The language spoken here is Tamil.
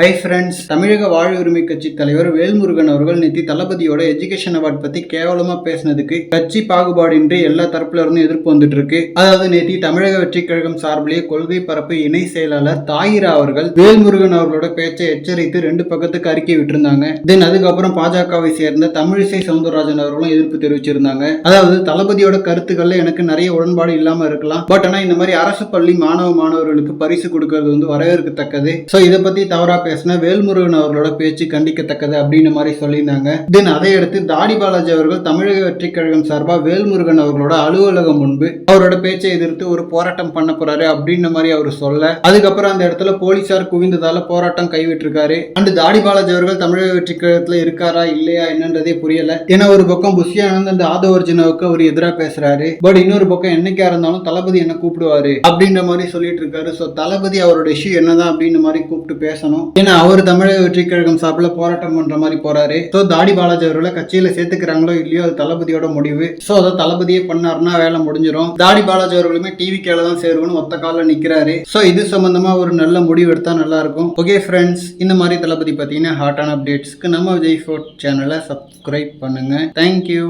ஹை ஃப்ரெண்ட்ஸ் தமிழக வாழ் உரிமை கட்சி தலைவர் வேல்முருகன் அவர்கள் நேத்தி தளபதியோட எஜுகேஷன் அவார்ட் பத்தி கேவலமா பேசினதுக்கு கட்சி பாகுபாடின்றி எல்லா தரப்புல இருந்தும் எதிர்ப்பு வந்துட்டு இருக்கு. அதாவது நேத்தி தமிழக வெற்றி கழகம் சார்பிலேயே கொள்கை பரப்பு இணை செயலாளர் தாயிரா அவர்கள் வேல்முருகன் அவர்களோட பேச்சை எச்சரித்து ரெண்டு பக்கத்துக்கு அறிக்கை விட்டிருந்தாங்க. தென் அதுக்கப்புறம் பாஜகவை சேர்ந்த தமிழிசை சவுந்தரராஜன் அவர்களும் எதிர்ப்பு தெரிவிச்சிருந்தாங்க. அதாவது தளபதியோட கருத்துக்கள்ல எனக்கு நிறைய உடன்பாடு இல்லாம இருக்கலாம். பட் ஆனா இந்த மாதிரி அரசு பள்ளி மாணவ மாணவர்களுக்கு பரிசு கொடுக்கறது வந்து வரவேற்கத்தக்கது. சோ இதை பத்தி தவறா பேசின வேல்முருகன் அவர்களோட பேச்சு கண்டிக்கத்தக்கது அப்படின்னு மாதிரி சொல்லியிருந்தாங்க. தென் அதை அடுத்து தாடி பாலாஜி அவர்கள் தமிழக வெற்றி கழகம் சார்பா வேல்முருகன் அவர்களோட அலுவலகம் முன்பு அவரோட பேச்சை எதிர்த்து ஒரு போராட்டம் பண்ண போறாரு அப்படின்ற மாதிரி அவர் சொல்ல அதுக்கப்புறம் அந்த இடத்துல போலீசார் குவிந்ததால போராட்டம் கைவிட்டிருக்காரு. அண்ட் தாடி பாலாஜி அவர்கள் தமிழக வெற்றி கழகத்துல இருக்காரா இல்லையா என்னன்றதே புரியல. ஏன்னா ஒரு பக்கம் புஷியானந்த் அந்த ஆதவ அர்ஜுனாவுக்கு அவர் எதிராக பேசுறாரு. பட் இன்னொரு பக்கம் என்னைக்கா இருந்தாலும் தளபதி என்ன கூப்பிடுவாரு அப்படின்ற மாதிரி சொல்லிட்டு இருக்காரு. ஸோ தளபதி அவரோட இஷ்யூ என்னதான் அப்படின்ற மாதிரி கூப்பிட்டு பேசணும். ஏன்னா அவர் தமிழக வெற்றி கழகம் சார்பில் போராட்டம் பண்ற மாதிரி போறாரு. ஸோ தாடி பாலாஜி அவர்களை கட்சியில சேர்த்துக்கிறாங்களோ இல்லையோ அது தளபதியோட முடிவு. ஸோ அதை தளபதியே பண்ணாருன்னா வேலை முடிஞ்சிடும் தாடி பாலாஜி அவர்களுமே டிவி கேல தான் சேருவன்னு ஒத்த காலில் நிற்கிறாரு ஸோ இது சம்பந்தமா ஒரு நல்ல முடிவு எடுத்தா நல்லா இருக்கும் ஓகே ஃப்ரெண்ட்ஸ் இந்த மாதிரி தளபதி பார்த்தீங்கன்னா ஹாட்டான அப்டேட்ஸ்க்கு நம்ம விஜய் ஃபோர்ட் சேனலை சப்ஸ்கிரைப் பண்ணுங்க. Thank you